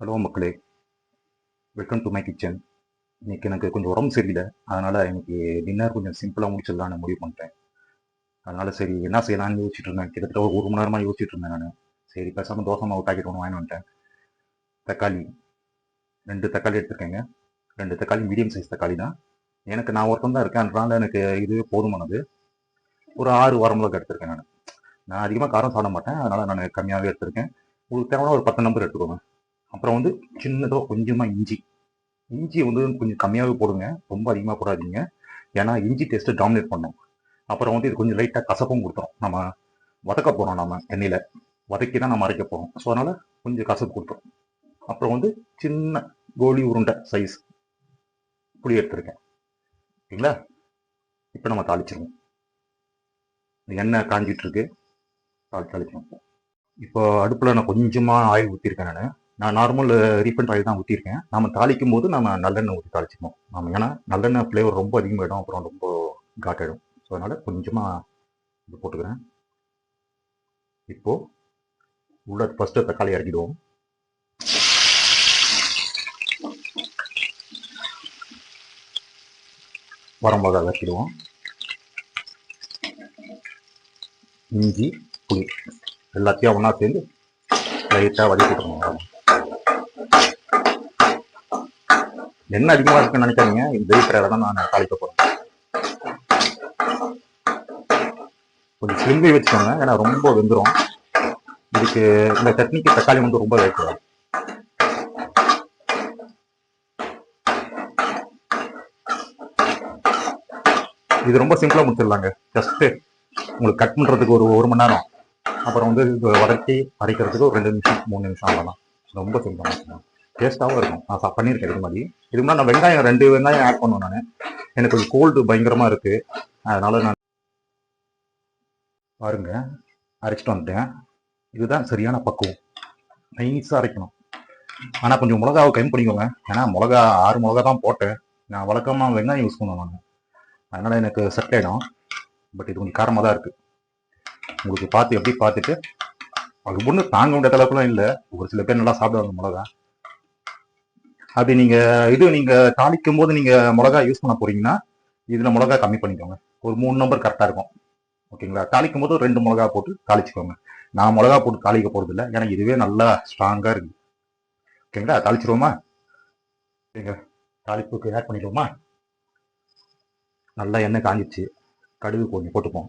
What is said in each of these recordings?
Hello மக்களே welcome to my kitchen இன்னைக்கு எனக்கு கொஞ்சம் உடம்பு சரியில்லை. அதனால் எனக்கு டின்னர் கொஞ்சம் சிம்பிளாக முடிச்சிடலான்னு முடிவு பண்ணிட்டேன். அதனால் சரி என்ன செய்யலாம்னு யோசிச்சுட்டு இருந்தேன். கிட்டத்தட்ட ஒரு ஒரு மணி நேரமாக யோசிச்சுட்டு இருந்தேன் நான். சரி பேசாமல் தோசை மாவு பாக்கெட் ஒன்று வாங்கி வந்துட்டேன். தக்காளி ரெண்டு தக்காளி எடுத்துருக்கேங்க. ரெண்டு தக்காளி மீடியம் சைஸ் தக்காளி தான். எனக்கு நான் ஒருத்தன் தான் இருக்கேன். அதனால் எனக்கு இது போதுமானது. ஒரு ஆறு வரமிளகு எடுத்திருக்கேன் நான். நான் அதிகமாக காரம் சாப்பிட மாட்டேன். அதனால் நான் கம்மியாகவே எடுத்திருக்கேன். உங்களுக்கு தேவையான ஒரு பத்து நம்பர் எடுத்துக்கோங்க. அப்புறம் வந்து சின்னதாக கொஞ்சமாக இஞ்சி. இஞ்சி வந்து கொஞ்சம் கம்மியாகவே போடுங்க. ரொம்ப அதிகமாக போடாதீங்க. ஏன்னா இஞ்சி டேஸ்ட்டு டாமினேட் பண்ணும். அப்புறம் வந்து இது கொஞ்சம் லைட்டாக கசப்பும் கொடுத்துரும். நம்ம வதக்க போகிறோம் நம்ம எண்ணெயில். வதக்கி தான் நம்ம அரைக்க போகிறோம் ஸோ அதனால் கொஞ்சம் கசப்பு கொடுத்துரும். அப்புறம் வந்து சின்ன கோலி உருண்டை சைஸ் புளி எடுத்துருக்கேன். ஓகேங்களா இப்போ நம்ம தாளிச்சிருவோம். எண்ணெய் காஞ்சிட்ருக்கு தாளி தாளிச்சிருவோம் இப்போ அடுப்பில் நான் கொஞ்சமாக ஆயில் ஊற்றிருக்கேன் நான். நான் நார்மல் ரீஃபண்ட் ஆயில் தான் ஊற்றிருக்கேன் நம்ம தாளிக்கும் போது நம்ம நல்லெண்ணெய் ஊற்றி தாளிச்சிக்கணும். நம்ம ஏன்னா நல்லெண்ணெய் ஃப்ளேவர் ரொம்ப அதிகமாகிடும் அப்புறம் ரொம்ப காட்டாயிடும் ஸோ அதனால் கொஞ்சமாக இது போட்டுக்கிறேன். இப்போது உள்ள ஃபஸ்ட்டு தக்காளி இறக்கிடுவோம். வரமிளகா இறக்கிடுவோம். இஞ்சி புளி எல்லாத்தையும் ஒன்றா சேர்ந்து லைட்டாக வதக்கி என்ன அதிகமாக இருக்குன்னு நினைக்காதீங்க. இந்த வெயிட் தான் நான் தாளிக்க போகிறேன் கொஞ்சம் சிலிம்பி வச்சுக்கோங்க. ஏன்னா ரொம்ப வெந்துடும் இதுக்கு இந்த சட்னிக்கு தக்காளி வந்து ரொம்ப வேக்கூடாது இது ரொம்ப சிம்பிளாக முடிச்சிடலாங்க. ஜஸ்ட்டு உங்களுக்கு கட் பண்ணுறதுக்கு ஒரு ஒரு மணி நேரம். அப்புறம் வந்து வதக்கி அரைக்கிறதுக்கு ஒரு ரெண்டு நிமிஷம் மூணு நிமிஷம் அவ்வளோதான் ரொம்ப சிம்பிளாக டேஸ்ட்டாகவும் இருக்கும். நான் சா- பண்ணியிருக்கேன் இது மாதிரி. இது மாதிரி நான் வெங்காயம் ரெண்டு வெங்காயம் ஆட் பண்ணுவேன் நான். எனக்கு கொஞ்சம் கோல்டு பயங்கரமாக இருக்குது அதனால் நான் பாருங்க. அரைச்சிட்டு வந்துட்டேன். இதுதான் சரியான பக்குவம். நைஸாக அரைக்கணும். ஆனால் கொஞ்சம் மிளகாவை கம்மி பண்ணிக்கோங்க. ஏன்னா மிளகா ஆறு மிளகா தான் போட்டேன். நான் வழக்கமாக வெங்காயம் யூஸ் பண்ணுவேன் நான். அதனால் எனக்கு செட் ஆகிடும் பட் இது கொஞ்சம் காரமாக தான் இருக்குது உங்களுக்கு பார்த்து எப்படி பார்த்துட்டு அது ஒன்று தாங்க முடியாத அளவுக்குலாம் இல்லை. ஒரு சில பேர் நல்லா சாப்பிடுவாங்க மிளகா. அப்படி நீங்கள் இது நீங்கள் தாளிக்கும் போது நீங்கள் மிளகா யூஸ் பண்ண போறீங்கன்னா இதில் மிளகா கம்மி பண்ணிக்கோங்க. ஒரு மூணு நம்பர் கரெக்டாக இருக்கும். ஓகேங்களா? தாளிக்கும் போது ரெண்டு மிளகா போட்டு தாளிச்சுக்கோங்க. நான் மிளகா போட்டு தாளிக்க போகிறது இல்லை ஏன்னா இதுவே நல்லா ஸ்ட்ராங்காக இருக்கு. ஓகேங்களா? தாளிச்சிருவோமா? ஓகேங்க தாளிப்புக்கு ஆட் பண்ணிடுவோமா? நல்லா எண்ணெய் காஞ்சிச்சு கடுகு கொஞ்சம் போட்டுப்போம்.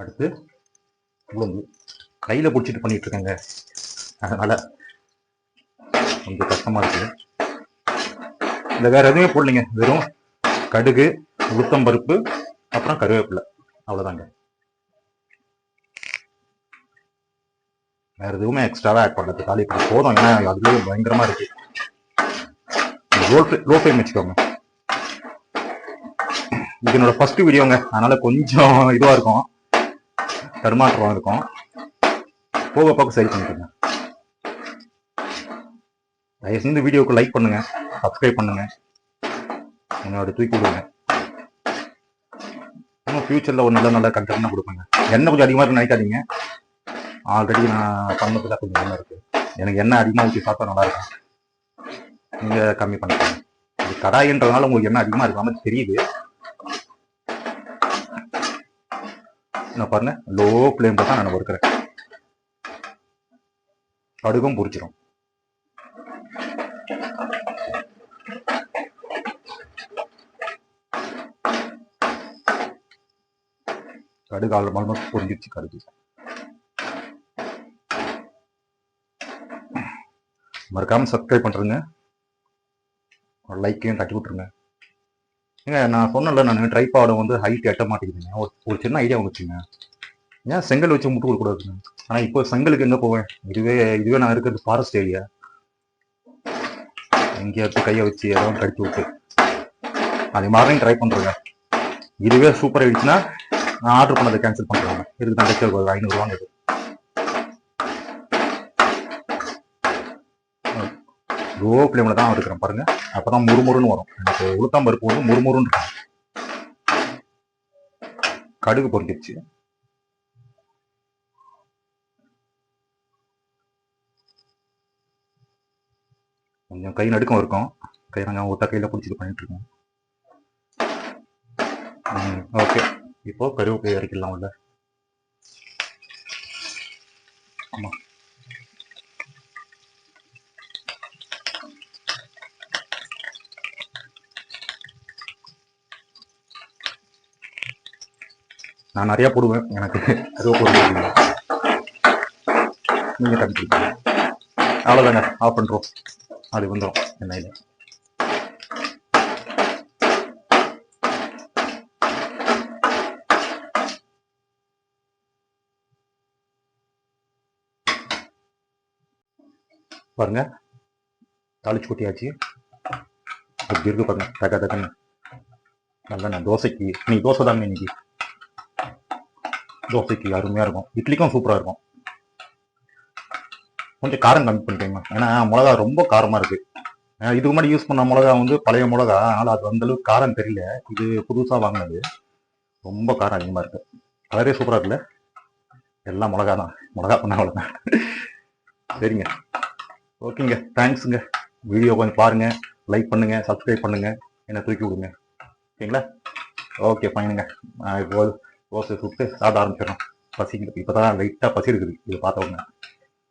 அடுத்து உளுந்து. கையில் பிடிச்சிட்டு பண்ணிட்டு இருக்கேங்க அதனால கொஞ்சம் கஷ்டமா இருக்கு. இல்லை வேற எதுவுமே போடலைங்க. வெறும் கடுகு உளுத்தம் பருப்பு அப்புறம் கருவேப்பிலை. அவ்வளோதாங்க வேற எதுவுமே எக்ஸ்ட்ராவாக ஆட் பண்ணல. தக்காளி இப்படி போதும். ஏன்னா அதுலேயே பயங்கரமா இருக்கு. லோ லோ ஃப்ளேம் வச்சுக்கோங்க. இது என்னோட ஃபர்ஸ்ட் வீடியோங்க அதனால கொஞ்சம் இதுவா இருக்கும். தடுமாற்றம் இருக்கும். போக போக சரி பண்ணிக்கோங்க. தயவு செஞ்சு வீடியோக்கு லைக் பண்ணுங்க சப்ஸ்கிரைப் பண்ணுங்க. என்னோட தூக்கி விடுங்க. இன்னும் ஃபியூச்சரில் ஒரு நல்ல நல்ல கண்டென்ட் கொடுப்பேங்க. எண்ணெய் கொஞ்சம் அதிகமாக நினைக்காதீங்க. ஆல்ரெடி நான் பண்ணதுல கொஞ்சம் நல்லா இருக்கு. எனக்கு எண்ணெய் அதிகமாக ஊற்றி சாப்பிட்டா நல்லா இருக்கும். நீங்கள் கம்மி பண்ணிக்கோங்க. இது கடாயின்றதுனால உங்களுக்கு எண்ணெய் அதிகமாக இருக்காமல் மாதிரி தெரியுது. நான் பாருங்க லோ ஃப்ளேமில் தான் நான் வறுக்கிறேன். கடுகும் பொரிச்சிடும் கடுகு ஆல்மோஸ்ட் பொரிஞ்சிருச்சு கடுகு. மறக்காம சப்ஸ்கிரைப் பண்றேங்க ஒரு லைக்கையும் தட்டி விட்டுருங்க. ஏங்க நான் சொன்னல நான் ட்ரைபாடும் வந்து ஹைட் எட்ட மாட்டேங்குதுங்க. ஒரு ஒரு சின்ன ஐடியா வந்துச்சுங்க ஏன் செங்கல் வச்சு முட்டு கொடுக்கூடாதுங்க ஆனால் இப்போ செங்கலுக்கு எங்க போவேன்? இதுவே இதுவே நான் இருக்கிறது ஃபாரஸ்ட் ஏரியா எங்கேயாச்சும் கையை வச்சு எதாவது கடிச்சு விட்டு. அது மாதிரி ட்ரை பண்ணுறேங்க இதுவே சூப்பர் ஆயிடுச்சுன்னா நான் ஆர்டர் பண்ணதை கேன்சல் பண்ணுறேங்க இதுக்கு தான் தைக்க ஒரு ஐநூறுரூவான்னு இது. லோ ஃப்ளேமில் தான் இருக்கிறேன் பாருங்க. அப்போ தான் முறுமுறுன்னு வரும். எனக்கு உளுத்தம் பருப்பு வந்து முறுமுறுன்னு கடுகு பொரிஞ்சிருச்சு கொஞ்சம் கை நடுக்கம் இருக்கும். கை நாங்கள் ஒத்த கையில் பிடிச்சிட்டு பண்ணிட்டு இருக்கோம். ம் ஓகே இப்போ கருவேப்பிலை இறக்கிடலாம் உள்ள. ஆமாம் நான் நிறையா போடுவேன். எனக்கு கருவேப்பிலை நீங்கள் நீங்க கண்டுபிடிப்பீங்க அவ்வளோதாங்க ஆஃப் பண்ணுறோம் அது வந்துடும் எண்ணெயில் பாருங்க. தாளிச்சு கொட்டியாச்சு. அப்படி இருக்கு பாருங்க. தக்க தக்கன்னு நல்லா நான் தோசைக்கு. இன்னைக்கு தோசை தாங்க இன்னைக்கு. தோசைக்கு அருமையாக இருக்கும். இட்லிக்கும் சூப்பராக இருக்கும். கொஞ்சம் காரம் கம்மி பண்ணுறீங்க ஏன்னா மிளகா ரொம்ப காரமாக இருக்குது இதுக்கு முன்னாடி யூஸ் பண்ண மிளகா வந்து பழைய மிளகா. அதனால் அது அந்தளவுக்கு காரம் தெரியல. இது புதுசாக வாங்கினது. ரொம்ப காரம் அதிகமாக இருக்குது கலரே சூப்பராக இருக்குல்ல? எல்லாம் மிளகா தான். மிளகா பண்ண அவ்வளோதான் சரிங்க. ஓகேங்க. தேங்க்ஸுங்க வீடியோ கொஞ்சம் பாருங்கள் லைக் பண்ணுங்கள் சப்ஸ்கிரைப் பண்ணுங்கள் என்னை தூக்கி விடுங்க. ஓகேங்களா? ஓகே ஃபைனுங்க நான் இப்போ தோசை சுட்டு சாப்பிட ஆரம்பிச்சிடறோம் பசிக்குது. இப்போ தான் லைட்டாக பசி இருக்குது இது பார்த்த உடனே.